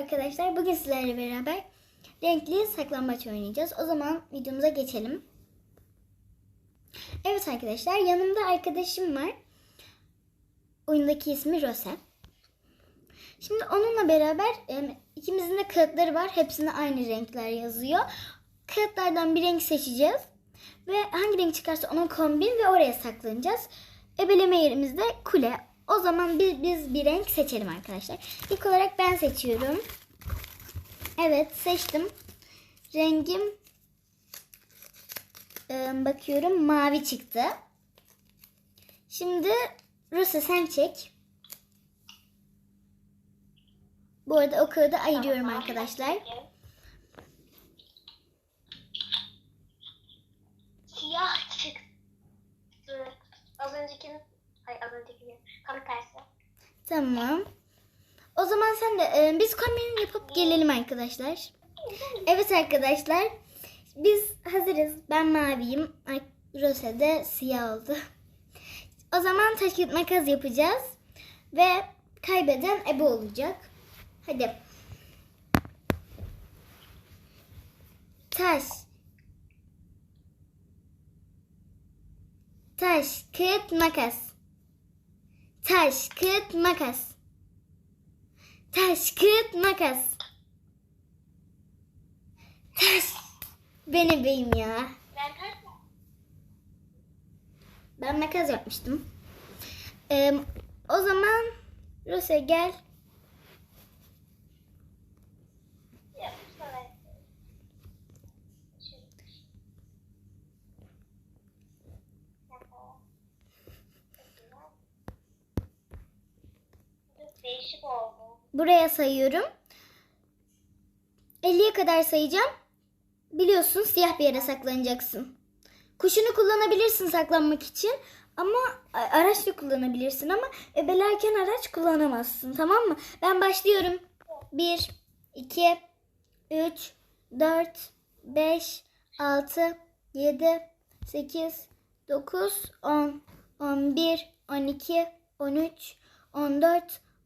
Arkadaşlar bugün sizlerle beraber renkli saklambaç oynayacağız. O zaman videomuza geçelim. Evet arkadaşlar yanımda arkadaşım var. Oyundaki ismi Rose. Şimdi onunla beraber ikimizin de kağıtları var. Hepsinde aynı renkler yazıyor. Kağıtlardan bir renk seçeceğiz. Ve hangi renk çıkarsa onun kombin ve oraya saklanacağız. Ebeleme yerimizde kule. O zaman biz, biz bir renk seçelim arkadaşlar. İlk olarak ben seçiyorum. Evet seçtim. Rengim e, bakıyorum mavi çıktı. Şimdi Rusa sen çek. Bu arada o kağıdı ayırıyorum arkadaşlar. Siyah çıktı. Az öncekinin, ay az önceki tam tersi. Tamam. O zaman sen de e, biz kombin yapıp gelelim arkadaşlar. Evet arkadaşlar. Biz hazırız. Ben maviyim. Rose de siyah oldu. O zaman taş kağıt makas yapacağız. Ve kaybeden ebe olacak. Hadi. Taş. Taş, kağıt, makas. Taş, kağıt, makas. Taş, kağıt, makas. Taş. Ben ebeyim ya. Ben kaç Ben makas yapmıştım. Ee, o zaman Rose gel. Değişik oldu. Buraya sayıyorum. 50'ye kadar sayacağım. Biliyorsun siyah bir yere saklanacaksın. Kuşunu kullanabilirsin saklanmak için. Ama araç da kullanabilirsin ama ebelerken araç kullanamazsın tamam mı? Ben başlıyorum. 1, 2, 3, 4, 5, 6, 7, 8, 9, 10, 11, 12, 13, 14,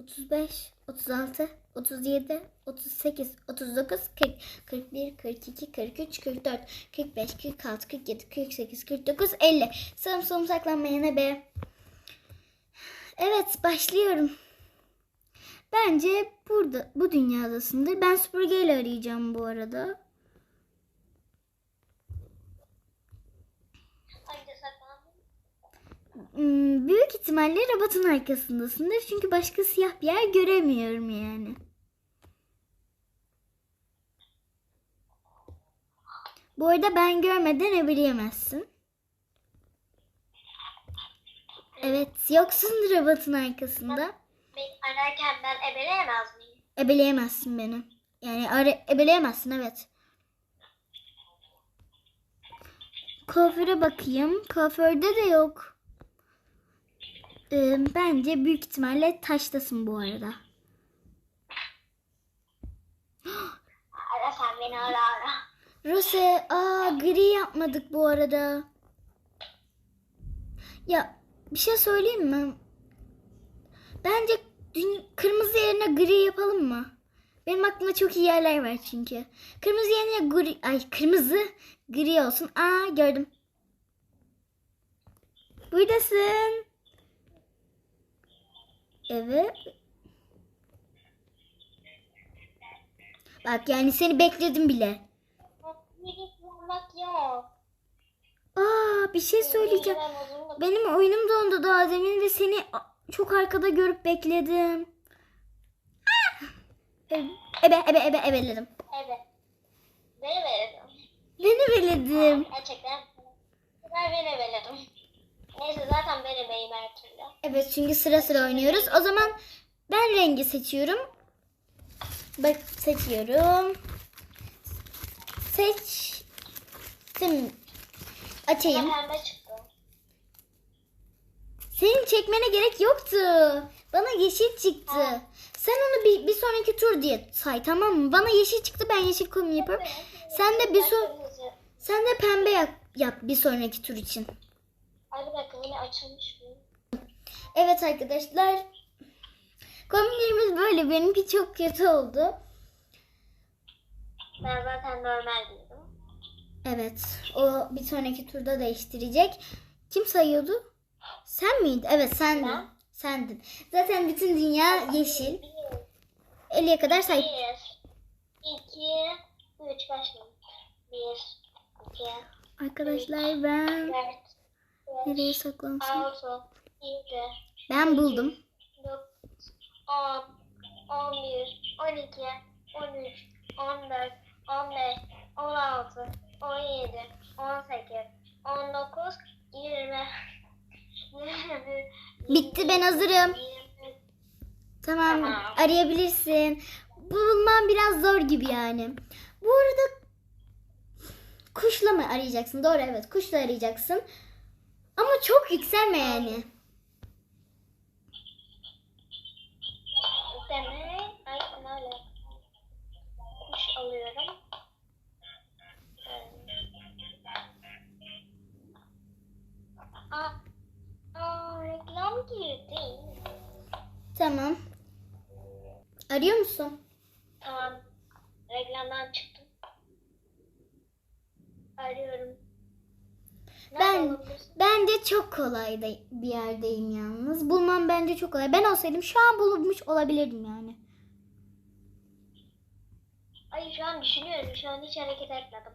35, 36, 37, 38, 39, 40, 41, 42, 43, 44, 45, 46, 47, 48, 49, 50. Sağım solum saklanmayana be. Evet başlıyorum. Bence burada bu dünyadasındır. Ben süpürgeyle arayacağım bu arada. Hangi saklandın? Hmm, büyük ihtimalle robotun arkasındasındır. Çünkü başka siyah bir yer göremiyorum yani. Bu arada ben görmeden ebeleyemezsin. Evet yoksun robotun arkasında. Beni ararken ben ebeleyemez miyim? Ebeleyemezsin beni. Yani ara, ebeleyemezsin evet. Kuaföre bakayım. Kuaförde de yok. Ee, bence büyük ihtimalle taştasın bu arada. Ara sen beni ara ara. Rose, aa gri yapmadık bu arada. Ya bir şey söyleyeyim mi? Bence dün kırmızı yerine gri yapalım mı? Benim aklımda çok iyi yerler var çünkü. Kırmızı yerine gri, ay kırmızı gri olsun. Aa gördüm. Buradasın. Evet. Bak yani seni bekledim bile. Kullanmak yok. Aa bir şey söyleyeceğim. Benim oyunum dondu daha demin ve seni çok arkada görüp bekledim. Ah! Ebe ebe ebe ebeledim. Evet. Beni verelim. Ben ebeledim. Gerçekten. Ben beni ebeledim. Neyse zaten ben ebeyim her türlü. Evet çünkü sıra sıra oynuyoruz. O zaman ben rengi seçiyorum. Bak seçiyorum. Seçtim. Açayım. Pembe çıktı. Senin çekmene gerek yoktu. Bana yeşil çıktı. Ha. Sen onu bir, bir sonraki tur diye say tamam mı? Bana yeşil çıktı ben yeşil kum yapıyorum. Sen de bir so sen de pembe yap, yap bir sonraki tur için. Ay bir dakika yine açılmış mı? Evet arkadaşlar. Kombinlerimiz böyle. Benimki çok kötü oldu. Ben zaten normal giydim. Evet. O bir sonraki turda değiştirecek. Kim sayıyordu? Sen miydin? Evet sendin. Ben. Sendin. Zaten bütün dünya yeşil. Bir, 50'ye kadar say. bir, iki, üç başlayalım. Bir, iki, Arkadaşlar ben dört, beş, nereye yedi, Ben buldum. 9, 10, 11, 12, 13, 14, 15, 16, 17, 18, 19, 20, 21, Bitti ben hazırım. 22, Tamam Tamam. arayabilirsin. Bulman biraz zor gibi yani. Bu arada kuşla mı arayacaksın? Doğru evet kuşla arayacaksın. Ama çok yükselme yani. Demek aynen öyle. Kuş alıyorum. Aa, aa, reklam girdi. Tamam. Arıyor musun? Tamam. Reklamdan çıktım. Arıyorum. Nerede Ben olabilirsin? bence çok kolay da bir yerdeyim yalnız. Bulmam bence çok kolay. Ben olsaydım şu an bulmuş olabilirdim yani. Ay şu an düşünüyorum. Şu an hiç hareket etmedim.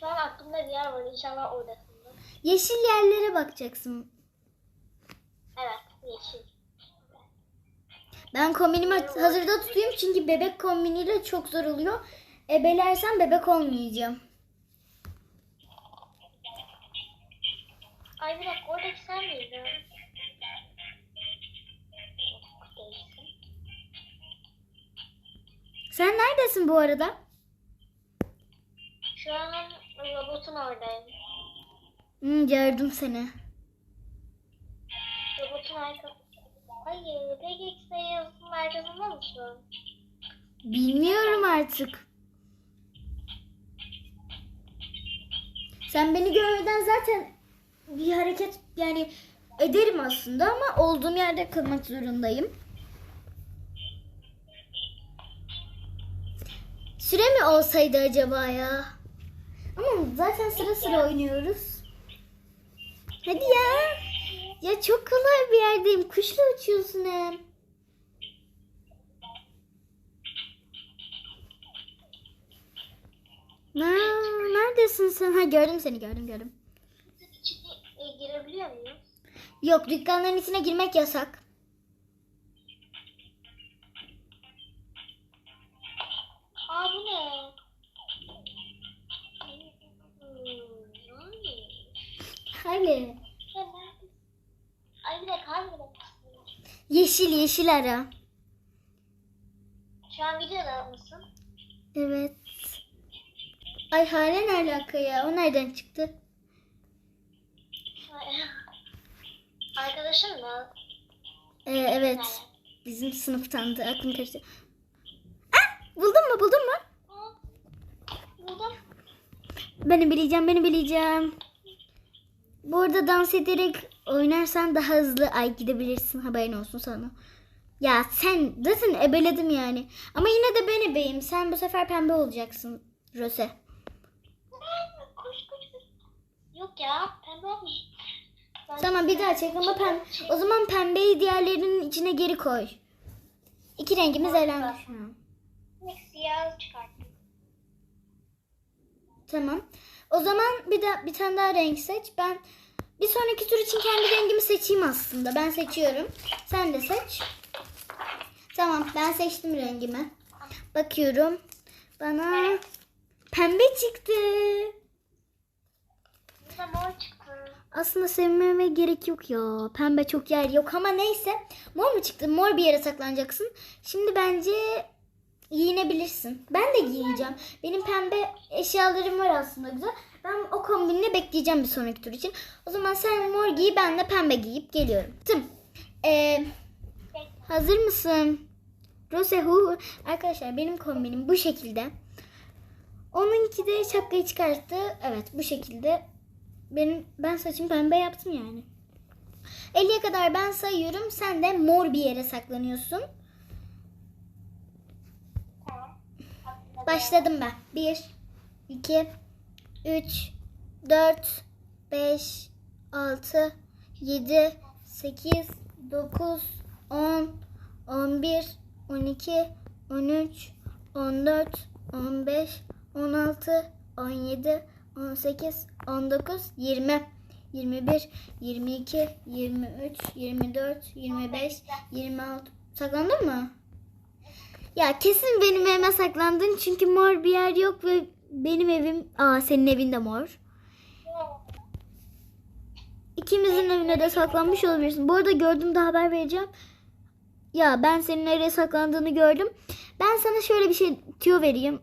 Şu an aklımda bir yer var. İnşallah oradasındır. Yeşil yerlere bakacaksın. Evet. Yeşil. Ben kombinimi hazırda tutayım çünkü bebek kombiniyle çok zor oluyor. Ebelersem bebek olmayacağım. Ay bir dakika oradaki sen miydin? Sen neredesin bu arada? Şu an robotun oradayım. Hmm, gördüm seni. Robotun arka... Hayır, PGX yazısının arkasında mısın? Bilmiyorum artık. Sen beni görmeden zaten bir hareket yani ederim aslında ama olduğum yerde kalmak zorundayım. Süre mi olsaydı acaba ya? Ama zaten sıra sıra oynuyoruz. Hadi ya. Ya çok kolay bir yerdeyim. Kuşla uçuyorsun hem. Aa, neredesin sen? Ha gördüm seni gördüm gördüm. E, girebiliyor muyuz? Yok dükkanların içine girmek yasak. Aa bu ne? Neredesin? Ay bir dakika, bir dakika. Yeşil yeşil ara. Şu an videoda mısın? Evet. Ay hale ne alaka ya? O nereden çıktı? Ay. Arkadaşın mı? Ee, evet. Bizim sınıftan da aklım karıştı. Ah, buldun mu buldun mu? Buldum. Beni bileceğim beni bileceğim. Bu arada dans ederek oynarsan daha hızlı ay gidebilirsin haberin olsun sana. Ya sen zaten ebeledim yani. Ama yine de ben ebeyim. Sen bu sefer pembe olacaksın Rose. Koş koş koş. Yok ya, pembe olmuş. Tamam bir daha çek ama pembe. O zaman pembeyi diğerlerinin içine geri koy. İki rengimiz elendi şu an. Direkt siyah çıkarttım. Tamam. O zaman bir de bir tane daha renk seç. Ben bir sonraki tur için kendi rengimi seçeyim aslında. Ben seçiyorum. Sen de seç. Tamam, ben seçtim rengimi. Bakıyorum. Bana pembe çıktı. Burada mor çıktı. Aslında sevmeme gerek yok ya. Pembe çok yer yok ama neyse. Mor mu çıktı? Mor bir yere saklanacaksın. Şimdi bence giyinebilirsin. Ben de giyineceğim. Benim pembe eşyalarım var aslında güzel. Ben o kombinle bekleyeceğim bir sonraki tur için. O zaman sen mor giy ben de pembe giyip geliyorum. Tım. Ee, hazır mısın? Rose hu. Arkadaşlar benim kombinim bu şekilde. Onunki de şapkayı çıkarttı. Evet bu şekilde. Benim ben saçımı pembe yaptım yani. 50'ye kadar ben sayıyorum. Sen de mor bir yere saklanıyorsun. Başladım ben. 1, 2, 3, 4, 5, 6, 7, 8, 9, 10, 11, 12, 13, 14, 15, 16, 17, 18, 19, 20, 21, 22, 23, 24, 25, 26. Saklandın mı? Ya kesin benim evime saklandın çünkü mor bir yer yok ve benim evim... Aa senin evin de mor. İkimizin evine de saklanmış olabilirsin. Bu arada gördüm de haber vereceğim. Ya ben senin nereye saklandığını gördüm. Ben sana şöyle bir şey tüyo vereyim.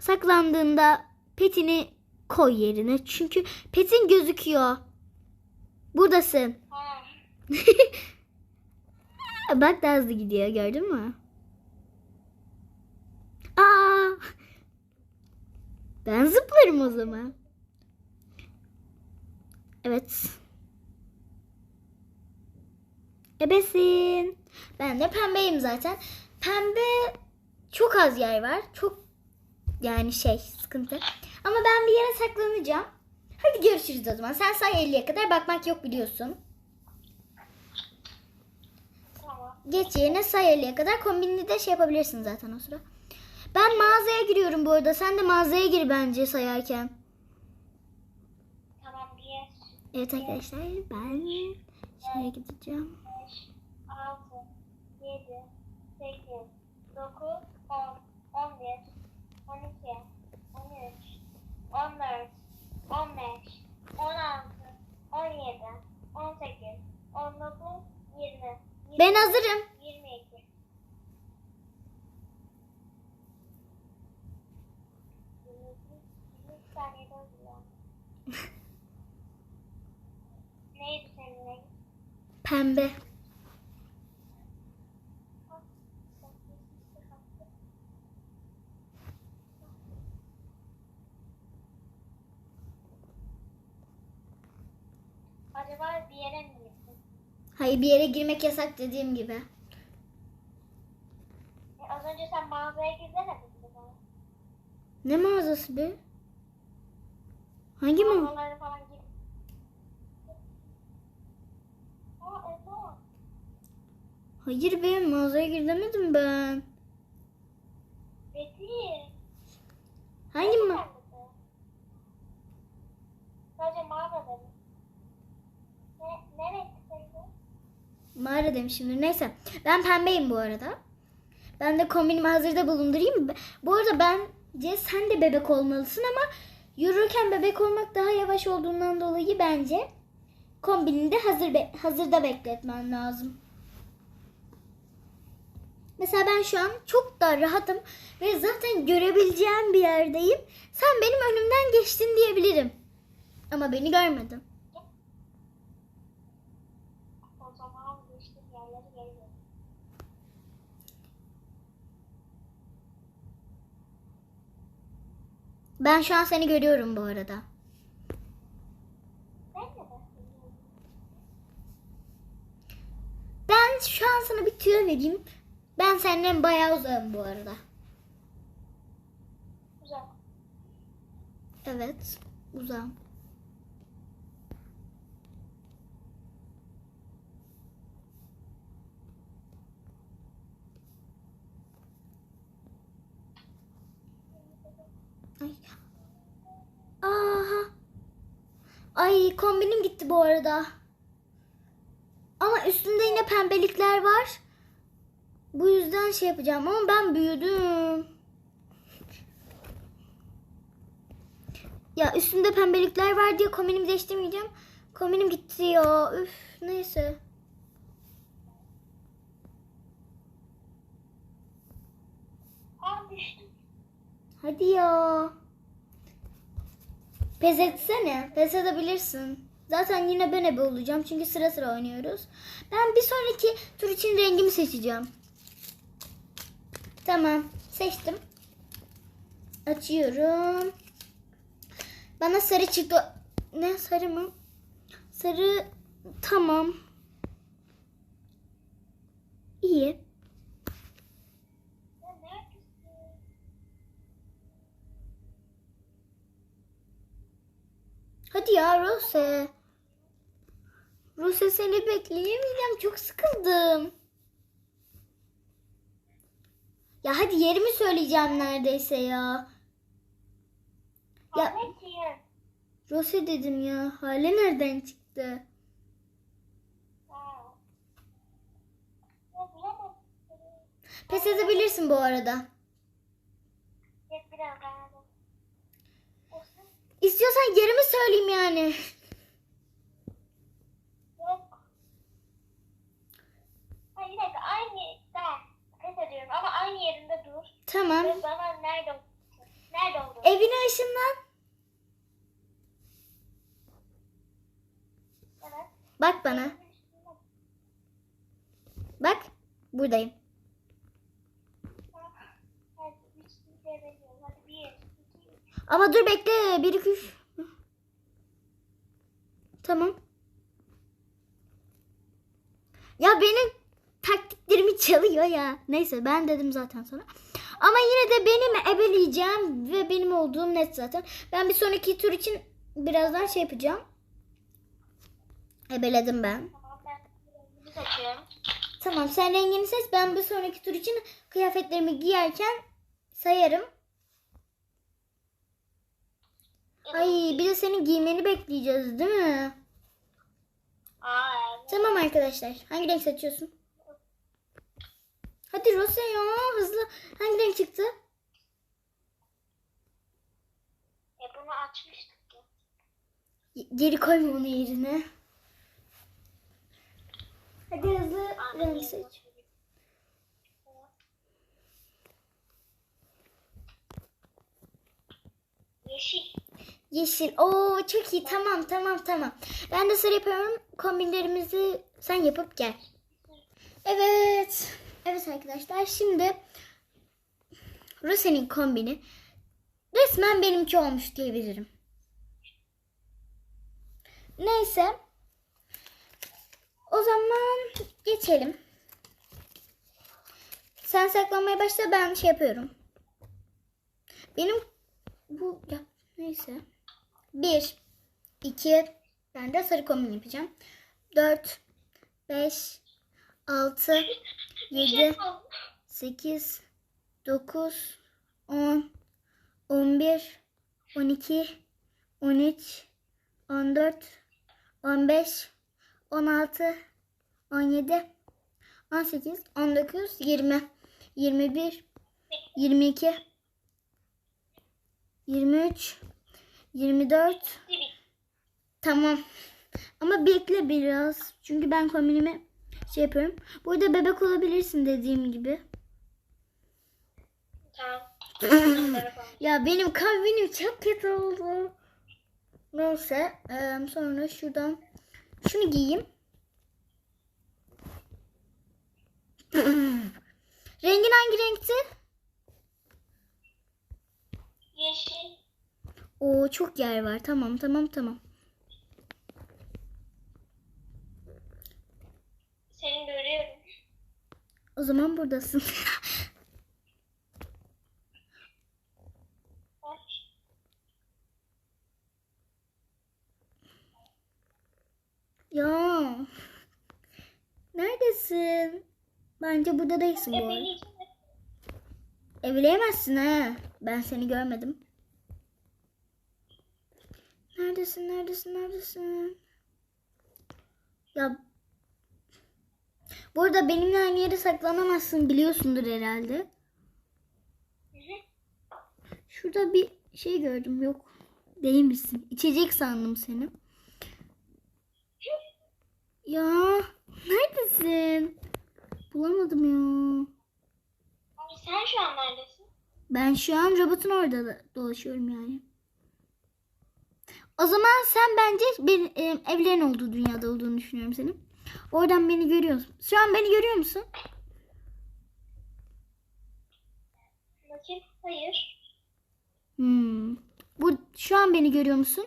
Saklandığında petini koy yerine. Çünkü petin gözüküyor. Buradasın. Bak daha hızlı gidiyor gördün mü? Aa! Ben zıplarım o zaman. Evet. Ebesin. Ben de pembeyim zaten. Pembe çok az yer var. Çok yani şey sıkıntı. Ama ben bir yere saklanacağım. Hadi görüşürüz o zaman. Sen say 50'ye kadar bakmak yok biliyorsun. Tamam. Geç yerine say 50'ye kadar kombinini de şey yapabilirsin zaten o sıra. Ben mağazaya giriyorum bu arada. Sen de mağazaya gir bence sayarken. Tamam. Bir, Evet arkadaşlar ben şeye gideceğim. 5, 6, 7, 8, 9, 10, 11, 12, 13, 14, 15, 16, 17, 18, 19, 20, Ben hazırım. 22. Bir saniye doldu ya. Neydi senin renk? Pembe. Acaba bir yere mi gittin? Hayır bir yere girmek yasak dediğim gibi. E, az önce sen mağazaya dedi bana. Ne mağazası be? Hangi mağaza? Mağazalara falan gir. Aa evet. Hayır be mağazaya gir demedim ben. Betty. Hangi ma? Sadece mağaza dedim. Ne, nereye gittin? Mağara demişimdir. Neyse. Ben pembeyim bu arada. Ben de kombinimi hazırda bulundurayım. Bu arada bence sen de bebek olmalısın ama yürürken bebek olmak daha yavaş olduğundan dolayı bence kombinini de hazır be- hazırda bekletmen lazım. Mesela ben şu an çok da rahatım ve zaten görebileceğim bir yerdeyim. Sen benim önümden geçtin diyebilirim. Ama beni görmedin. O zaman geçtiğim yerleri geliyor. Ben şu an seni görüyorum bu arada. Ben de bakıyorum. Ben şu an sana bir tüyo vereyim. Ben senden bayağı uzağım bu arada. Güzel. Evet, uzağım. Aha. Ay kombinim gitti bu arada. Ama üstünde yine pembelikler var. Bu yüzden şey yapacağım ama ben büyüdüm. Ya üstümde pembelikler var diye kombinimi değiştirmeyeceğim. Kombinim gitti ya. Üf neyse. Hadi ya. Pes etsene. Pes edebilirsin. Zaten yine ben ebe olacağım. Çünkü sıra sıra oynuyoruz. Ben bir sonraki tur için rengimi seçeceğim. Tamam. Seçtim. Açıyorum. Bana sarı çıktı. Ne sarı mı? Sarı tamam. İyi. Ya neredesin? Hadi ya Rose. Rose seni bekleyemeyeceğim. Çok sıkıldım. Ya hadi yerimi söyleyeceğim neredeyse ya. Ya-. Rose dedim ya. Hale nereden çıktı? Pes edebilirsin bu arada. Biraz daha. İstiyorsan yerimi söyleyeyim yani. Yok. Hayır bir dakika aynı ben pes ediyorum ama aynı yerinde dur. Tamam. Ve bana nerede. Nerede olduğunu. Evine ışınlan. Evet. Bak bana. Bak. Buradayım. Hadi veriyorum. Hadi bir. Ama dur bekle. Bir iki üç. Tamam. Ya benim taktiklerimi çalıyor ya. Neyse ben dedim zaten sana. Ama yine de benim ebeleyeceğim ve benim olduğum net zaten. Ben bir sonraki tur için birazdan şey yapacağım. Ebeledim ben. Tamam sen rengini seç. Ben bir sonraki tur için kıyafetlerimi giyerken sayarım. Ay bir de senin giymeni bekleyeceğiz değil mi? Aa evet. Tamam arkadaşlar. Hangi renk seçiyorsun? Hadi Rose ya hızlı. Hangi renk çıktı? E bunu açmıştık. Y- Geri koyma onu yerine. Hadi hızlı renk seç. Yeşil. Yeşil. Oo çok iyi. Tamam tamam tamam. Ben de sıra yapıyorum. Kombinlerimizi sen yapıp gel. Evet. Evet arkadaşlar şimdi Rose'nin kombini resmen benimki olmuş diyebilirim. Neyse. O zaman geçelim. Sen saklanmaya başla ben şey yapıyorum. Benim bu ya, neyse. 1 2 ben de sarı kombin yapacağım. 4 5 6 7 8 9 10 11 12 13 14 15 16 17 18 19 20 21 22 23 24 Tamam. Ama bekle biraz. Çünkü ben kombinimi şey yapıyorum. Burada bebek olabilirsin dediğim gibi. Tamam. Ya benim kombinim çok kötü oldu. Neyse. eee, sonra şuradan şunu giyeyim. Rengin hangi renkti? Yeşil. Oo çok yer var. Tamam tamam tamam. Seni görüyorum. O zaman buradasın. Ya. Neredesin? Bence burada değilsin bu arada. Evleyemezsin ha. Ben seni görmedim. Neredesin? Neredesin? Neredesin? Ya Burada benimle aynı yere saklanamazsın biliyorsundur herhalde. Şurada bir şey gördüm. Yok. Değilmişsin. İçecek sandım seni. Ya neredesin? Bulamadım ya. Abi sen şu an neredesin? Ben şu an robotun orada da- dolaşıyorum yani. O zaman sen bence ben, e, evlerin olduğu dünyada olduğunu düşünüyorum senin. Oradan beni görüyorsun. Şu an beni görüyor musun? Bakayım. Hayır. Hmm. Bu şu an beni görüyor musun?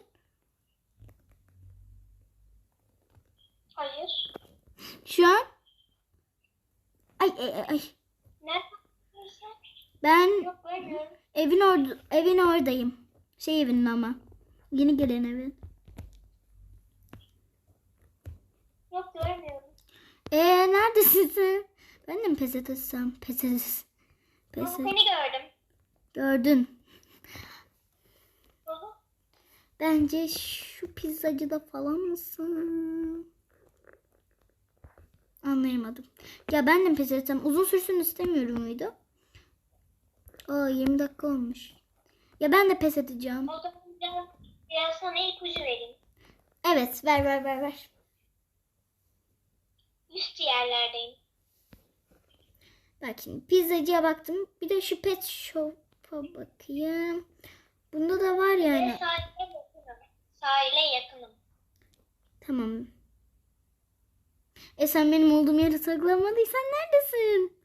Hayır. Şu an? Ay ay ay. Nerede? Ben Yok evin orada evin oradayım. Şey evinin ama. Yeni gelen evin. Yok görmüyorum. Ee neredesin sen? Ben de mi pes etsem? Pes et. Pes et. seni gördüm. Gördün. Bence şu pizzacıda falan mısın? Anlayamadım. Ya ben de mi pes etsem? Uzun sürsün istemiyorum muydu? Aa 20 dakika olmuş. Ya ben de pes edeceğim. O zaman biraz. Evet ver ver ver ver. Üst yerlerdeyim. Bak şimdi pizzacıya baktım. Bir de şu pet shop'a bakayım. Bunda da var Ve yani. sahile yakınım. Sahile yakınım. Tamam. E sen benim olduğum yere saklanmadıysan neredesin?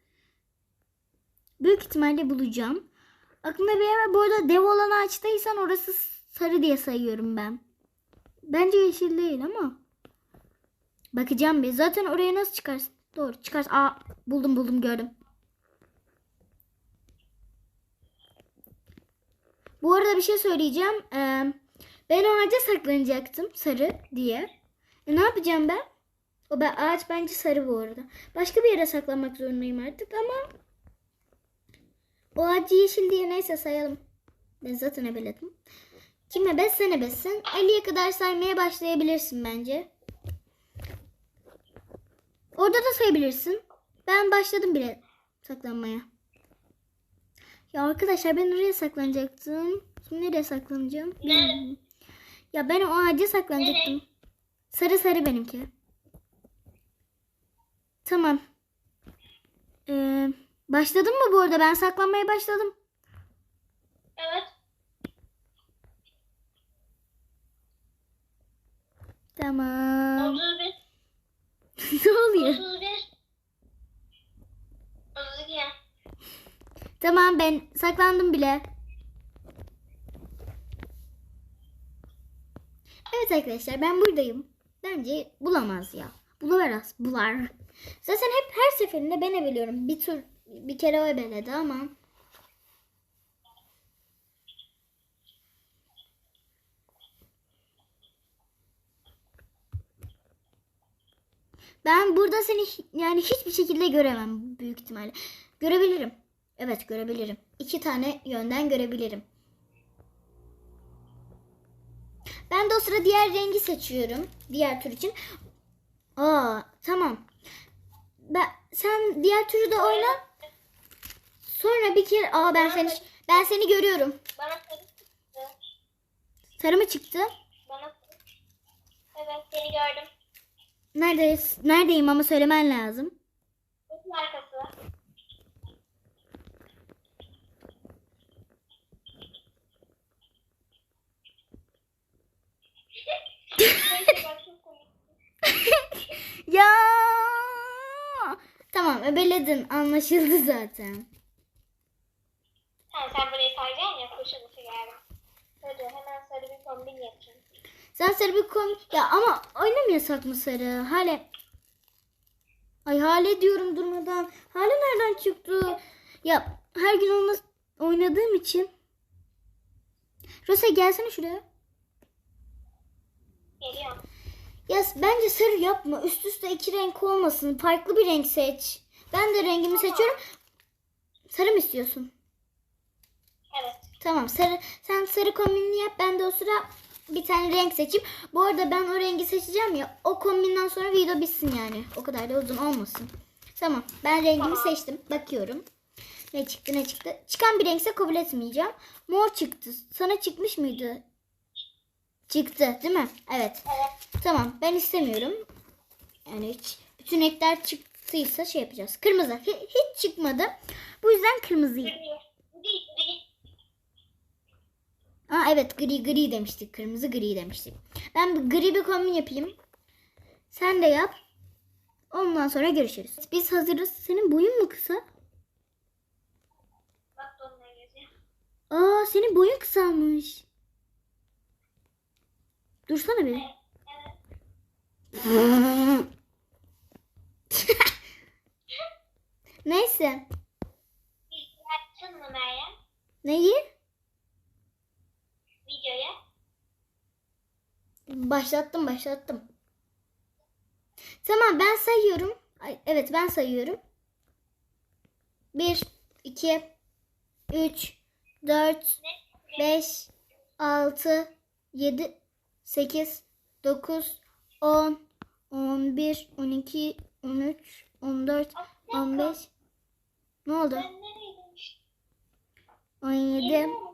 Büyük ihtimalle bulacağım. Aklımda bir yer var. Bu arada dev olan ağaçtaysan orası sarı diye sayıyorum ben. Bence yeşil değil ama. Bakacağım bir. Zaten oraya nasıl çıkarsın? Doğru çıkarsın. Aa buldum buldum gördüm. Bu arada bir şey söyleyeceğim. Ee, ben o ağaca saklanacaktım sarı diye. E, ne yapacağım ben? O ben, ağaç bence sarı bu arada. Başka bir yere saklanmak zorundayım artık ama o ağacı yeşil diye neyse sayalım. Ben zaten ebeledim. Kim ebet sen ebetsin. 50'ye kadar saymaya başlayabilirsin bence. Orada da sayabilirsin. Ben başladım bile saklanmaya. Ya arkadaşlar ben oraya saklanacaktım. Şimdi nereye saklanacağım? bilmiyorum. Ya ben o ağaca saklanacaktım. Sarı sarı benimki. Tamam. Ee, başladın mı bu arada? Ben saklanmaya başladım. Evet. Tamam. 31. ne oluyor? 31. 32. Tamam ben saklandım bile. Evet arkadaşlar ben buradayım. Bence bulamaz ya. Buluveraz. Bular. Zaten hep her seferinde ben ebeliyorum. Bir tur bir kere o ebeledi ama. Ben burada seni yani hiçbir şekilde göremem büyük ihtimalle. Görebilirim. Evet görebilirim. İki tane yönden görebilirim. Ben de o sıra diğer rengi seçiyorum. Diğer tür için. Aa tamam. Ben, sen diğer türü de oyna. Sonra bir kere aa ben seni ben seni görüyorum. Bana sarı çıktı. Sarı mı çıktı? Bana. Evet seni gördüm. Neredeyiz? Neredeyim ama söylemen lazım. Kutunun arkası. Ya. Tamam öbeledin anlaşıldı zaten. Tamam sen burayı sayacaksın ya koşulması geldi. Hadi hemen sarı bir kombin yapacağım. Sen sarı bir kom... Ya ama oynamıyorsak mı sarı? Hale... Ay Hale diyorum durmadan. Hale nereden çıktı? Ya her gün onunla oynadığım için. Rosa gelsene şuraya. Geliyorum. Ya bence sarı yapma. Üst üste iki renk olmasın. Farklı bir renk seç. Ben de rengimi seçiyorum. Sarı mı istiyorsun? Evet. Tamam sarı sen sarı kombinini yap ben de o sıra bir tane renk seçeyim. Bu arada ben o rengi seçeceğim ya o kombinden sonra video bitsin yani. O kadar da uzun olmasın. Tamam ben rengimi Tamam. seçtim. Bakıyorum. Ne çıktı ne çıktı. Çıkan bir renkse kabul etmeyeceğim. Mor çıktı. Sana çıkmış mıydı? Çıktı değil mi? Evet. Evet. Tamam ben istemiyorum. Yani hiç bütün renkler çıktıysa şey yapacağız. Kırmızı Hi- hiç çıkmadı. Bu yüzden kırmızıyı. Görünüyor. Bu değil bu değil. Aa evet gri gri demiştik. Kırmızı gri demiştik. Ben bir gri bir kombin yapayım. Sen de yap. Ondan sonra görüşürüz. Biz hazırız. Senin boyun mu kısa? Aa senin boyun kısalmış. Dursana bir. Evet. Neyse. Bir açsın mı Meryem? Neyi? Videoya. Başlattım başlattım. Tamam ben sayıyorum. Ay, evet ben sayıyorum. 1, 2, 3, 4, Ne? 5, 6, 7, 8, 9, 10, 11, 12, 13, 14, Aa, bir dakika. 15. Ne oldu? Ben nereye demiştim? 17.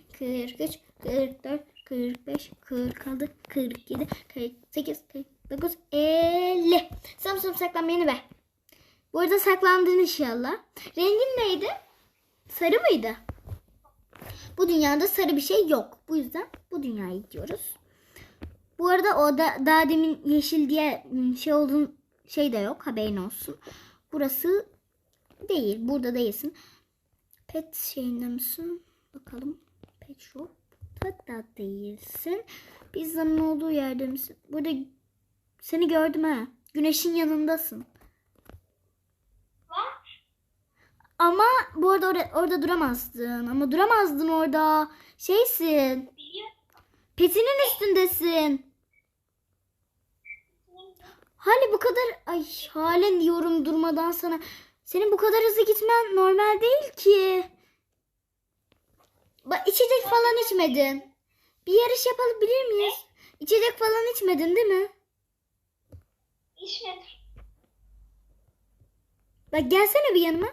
43, 44, 45, 46, 47, 48, 49, 50. Samsung saklanmayanı ver. Bu arada saklandın inşallah. Rengin neydi? Sarı mıydı? Bu dünyada sarı bir şey yok. Bu yüzden bu dünyaya gidiyoruz. Bu arada o da daha demin yeşil diye ım, şey olduğun şey de yok. Haberin olsun. Burası değil. Burada değilsin. Pet şeyinde misin? Bakalım. Shop. da değilsin. Pizzanın olduğu yerde misin? Burada seni gördüm ha. Güneşin yanındasın. Var. Ama bu arada orada, orada duramazdın. Ama duramazdın orada. Şeysin. Petinin üstündesin. Hali bu kadar... Ay halen diyorum durmadan sana. Senin bu kadar hızlı gitmen normal değil ki. Bak içecek falan içmedin. Bir yarış yapabilir miyiz? İçecek falan içmedin değil mi? İçmedim. Bak gelsene bir yanıma.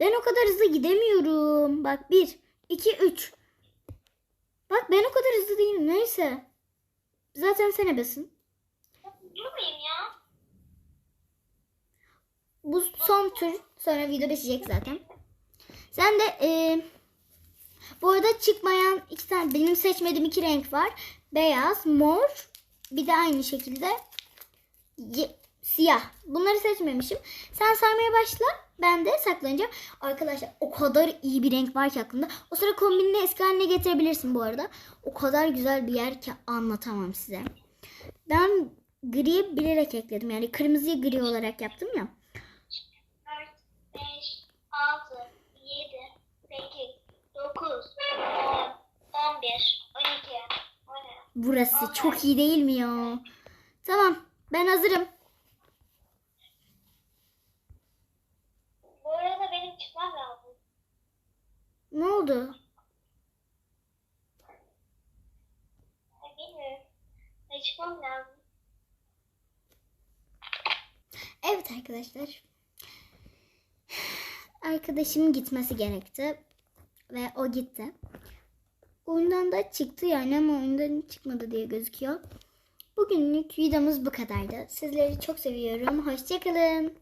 Ben o kadar hızlı gidemiyorum. Bak bir, iki, üç. Bak ben o kadar hızlı değilim. Neyse. Zaten sen ebesin. Durmayayım ya. Bu son tur. Sonra video bitecek zaten. Sen de e, bu arada çıkmayan iki tane benim seçmediğim iki renk var. Beyaz, mor. Bir de aynı şekilde siyah. Bunları seçmemişim. Sen sarmaya başla. Ben de saklanacağım. Arkadaşlar o kadar iyi bir renk var ki aklımda. O sıra kombinini eski haline getirebilirsin bu arada. O kadar güzel bir yer ki anlatamam size. Ben gri bilerek ekledim. Yani kırmızıyı gri olarak yaptım ya. 4, 5, 6, 7, 8, 9, 10, 11, 12, 13. Burası çok iyi değil mi ya? Tamam ben hazırım. Bu arada benim çıkmam lazım. Ne oldu? Bilmiyorum. Ay, çıkmam lazım. Evet arkadaşlar. Arkadaşımın gitmesi gerekti. Ve o gitti. Oyundan da çıktı yani ama oyundan çıkmadı diye gözüküyor. Bugünlük videomuz bu kadardı. Sizleri çok seviyorum. Hoşçakalın.